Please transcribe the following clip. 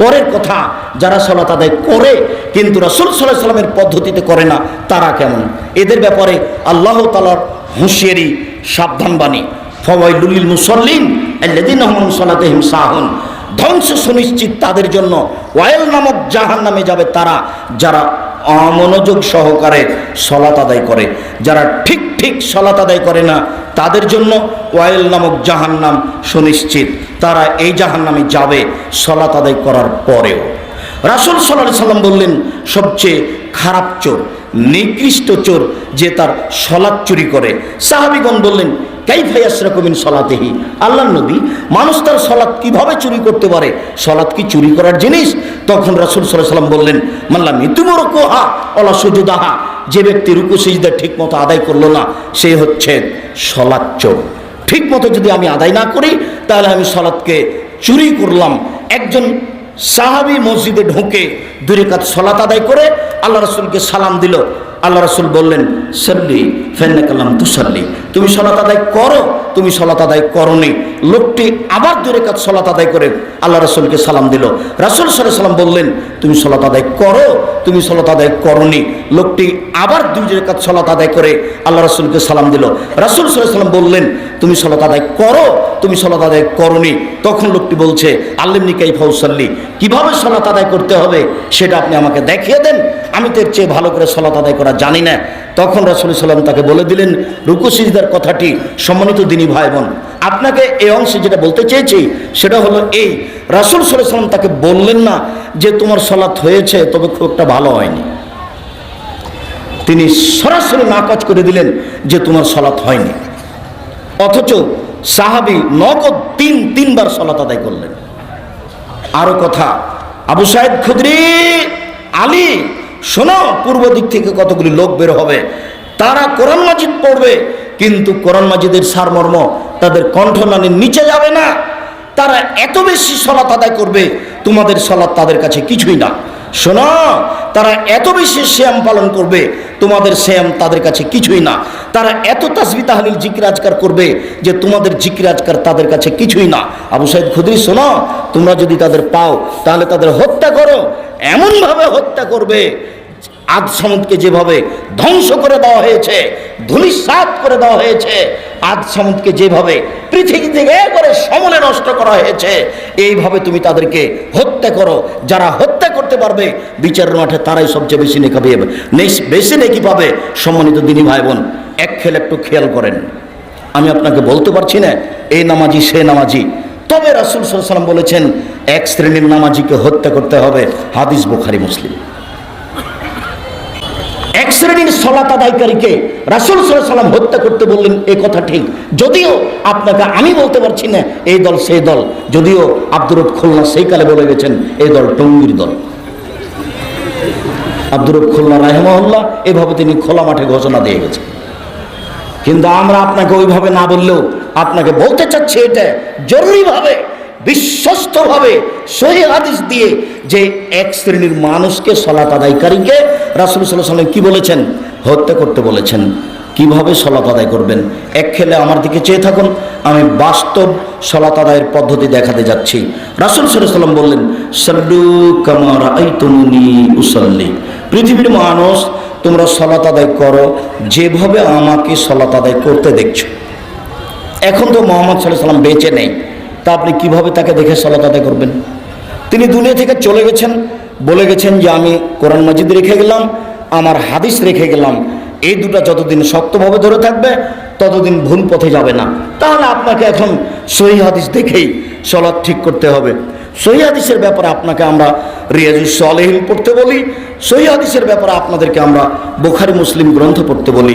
পরের কথা, যারা সলাত আদায় করে, কিন্তু রসুল সাল্লাহ সাল্লামের পদ্ধতিতে করে না, তারা কেমন? এদের ব্যাপারে আল্লাহ তালার হুঁশিয়ারি, সাবধানবাণী। ফওয়াইলুল মুসল্লিন আল্লাযীনা হুম সালাতিহিম সাহুন। ধ্বংস সুনিশ্চিত তাদের জন্য ওয়াইল নামক জাহান নামে যাবে তারা, যারা অমনোযোগ সহকারে সলাত আদায় করে। যারা ঠিক ঠিক সলাত আদায় করে না তাদের জন্য ওয়াইল নামক জাহান্নাম সুনিশ্চিত। তারা এই জাহান্নামে যাবে সলাত আদায় করার পরেও। রাসুল সাল্লাহ সাল্লাম বললেন, সবচেয়ে খারাপ চোর, নিকৃষ্ট চোর যে তার সলাৎ চুরি করে। সাহাবিগণ বললেন কাই ফাইয়াসরকমিন সলাতেহি? আল্লাহ নবী, মানুষ তার সলাৎ কীভাবে চুরি করতে পারে? সলাৎ কি চুরি করার জিনিস? তখন রাসুল সাল্লাম বললেন মাল্লা মৃত্যুমর কোহা অলা সুজুদাহা। যে ব্যক্তি রুকু সিজদা ঠিক মতো আদায় করল না, সে হচ্ছে সলাৎ চোর। ঠিক মতো যদি আমি আদায় না করি, তাহলে আমি সলাৎকে চুরি করলাম। একজন সাহাবি মসজিদে ঢুকে দূরে কাজ সলাত আদায় করে আল্লাহ রসুলকে সালাম দিল। আল্লাহ রসুল বললেন, সাল্লি ফেন্নে কালাম তুসাল্লি। তুমি সলাত আদায় করো তুমি সলাত আদায় করনি লোকটি আবার দূরে কাজ সলাত আদায় করে আল্লাহ রসুলকে সালাম দিল রাসুল সাল্লাহ সাল্লাম বললেন তুমি সলাত আদায় করো তুমি সলাত আদায় করনি লোকটি আবার দুই কাজ সলাত আদায় করে আল্লাহ রসুলকে সালাম দিল রাসুল সাল্লাহ সাল্লাম বললেন তুমি সলাত আদায় করো তুমি সলাত আদায় করনি তখন লোকটি বলছে আল্লিমনি কাই ফৌসাল্লি কীভাবে সলাত আদায় করতে হবে সেটা আপনি আমাকে দেখিয়ে দেন আমি তো এর চেয়ে ভালো করে সলাত আদায় করা জানি না তখন রাসুল সাল্লাম তাকে বলে দিলেন, রুকু সিজদার কথাটি সম্মানিত দিনী ভাই বোন, আপনাকে এই অংশে যেটা বলতে চেয়েছি সেটা হলো এই, রাসুল সাল্লাম তাকে বললেন না যে তোমার সলাৎ হয়েছে, তবে খুব একটা ভালো হয়নি। তিনি সরাসরি নাকচ করে দিলেন যে তোমার সলাৎ হয়নি। অথচ সাহাবি নগদ তিন, তিনবার সলাত আদায় করলেন। আরও কথা, আবু সাহেদ খুদরি, আলী শোনো, পূর্ব দিক থেকে কতগুলি লোক বের হবে। তারা কোরআন মাজিদ পড়বে, কিন্তু কোরআন মাজিদের সারমর্ম তাদের কণ্ঠনালীর নিচে যাবে না। তারা এত বেশি সলাত আদায় করবে, তোমাদের সলাৎ তাদের কাছে কিছুই না। শোনো, তারা এত বেশি শ্যাম পালন করবে, তোমাদের শ্যাম তাদের কাছে কিছুই না। তারা এত তাসবি তাহলিল জিকির আজকার করবে, যে তোমাদের জিকির আজকার তাদের কাছে কিছুই না। আবু সাইদ খুদরি, শোনো, তোমরা যদি তাদের পাও, তাহলে তাদের হত্যা করো। এমনভাবে হত্যা করবে, আদ সমুদ্রকে যেভাবে ধ্বংস করে দেওয়া হয়েছে ধুলিসাত করে দেওয়া হয়েছে, আদ সমুদ্রকে যেভাবে পৃথিবী থেকে করে সমলে নষ্ট করা হয়েছে, এইভাবে তুমি তাদেরকে হত্যা করো। যারা হত্যা করতে পারবে, বিচারের মাঠে তারাই সবচেয়ে বেশি নেকি নেস- বেশি নেকি পাবে সম্মানিত দিনী ভাই বোন এক খেল একটু খেয়াল করেন। আমি আপনাকে বলতে পারছি না এই নামাজি সে নামাজি তবে রাসুল সাল্লাম বলেছেন, এক শ্রেণির নামাজিকে হত্যা করতে হবে, হাদিস বুখারি, মুসলিম। এক শ্রেণির সলাত আদায়কারীকে রাসুল সাল্লাম হত্যা করতে বললেন, এ কথা ঠিক। যদিও আপনাকে আমি বলতে পারছি না, এই দল সেই দল। যদিও আব্দুর খুলনা সেই কালে বলে গেছেন এই দল টঙ্গির দল। আব্দুর রব খুলনা রাহেমহল্লা এভাবে তিনি খোলা মাঠে ঘোষণা দিয়ে গেছেন। কিন্তু আমরা আপনাকে ওইভাবে না বললেও আপনাকে বলতে চাচ্ছি এটা জরুরিভাবে, বিশ্বস্তভাবে সহি হাদিস দিয়ে যে এক শ্রেণির মানুষকে সলাত আদায়কারীকে রাসুল সাল্লাহ সাল্লাম কি বলেছেন? হত্যা করতে বলেছেন। কীভাবে সলাত আদায় করবেন? এক খেলে আমার দিকে চেয়ে থাকুন, আমি বাস্তব সলাত আদায়ের পদ্ধতি দেখাতে যাচ্ছি। রাসুল সাল্লাম বললেন, সাল্লু কামার আই তমুনি উসাল্লি। পৃথিবীর মানুষ, তোমরা সলাত আদায় করো, যেভাবে আমাকে সলাত আদায় করতে দেখছ। এখন তো মোহাম্মদ সাল্লাহ সাল্লাম বেঁচে নেই। তা আপনি কীভাবে তাকে দেখে সলাত আদায় করবেন? তিনি দুনিয়া থেকে চলে গেছেন, বলে গেছেন যে আমি কোরআন মাজিদ রেখে গেলাম, আমার হাদিস রেখে গেলাম। এই দুটা যতদিন শক্তভাবে ধরে থাকবে, ততদিন ভুল পথে যাবে না। তাহলে আপনাকে এখন সহি হাদিস দেখেই সলাদ ঠিক করতে হবে। সহি হাদিসের ব্যাপারে আপনাকে আমরা রিয়াজুস সালেহিন পড়তে বলি, সহি হাদিসের ব্যাপারে আপনাদেরকে আমরা বোখারি মুসলিম গ্রন্থ পড়তে বলি।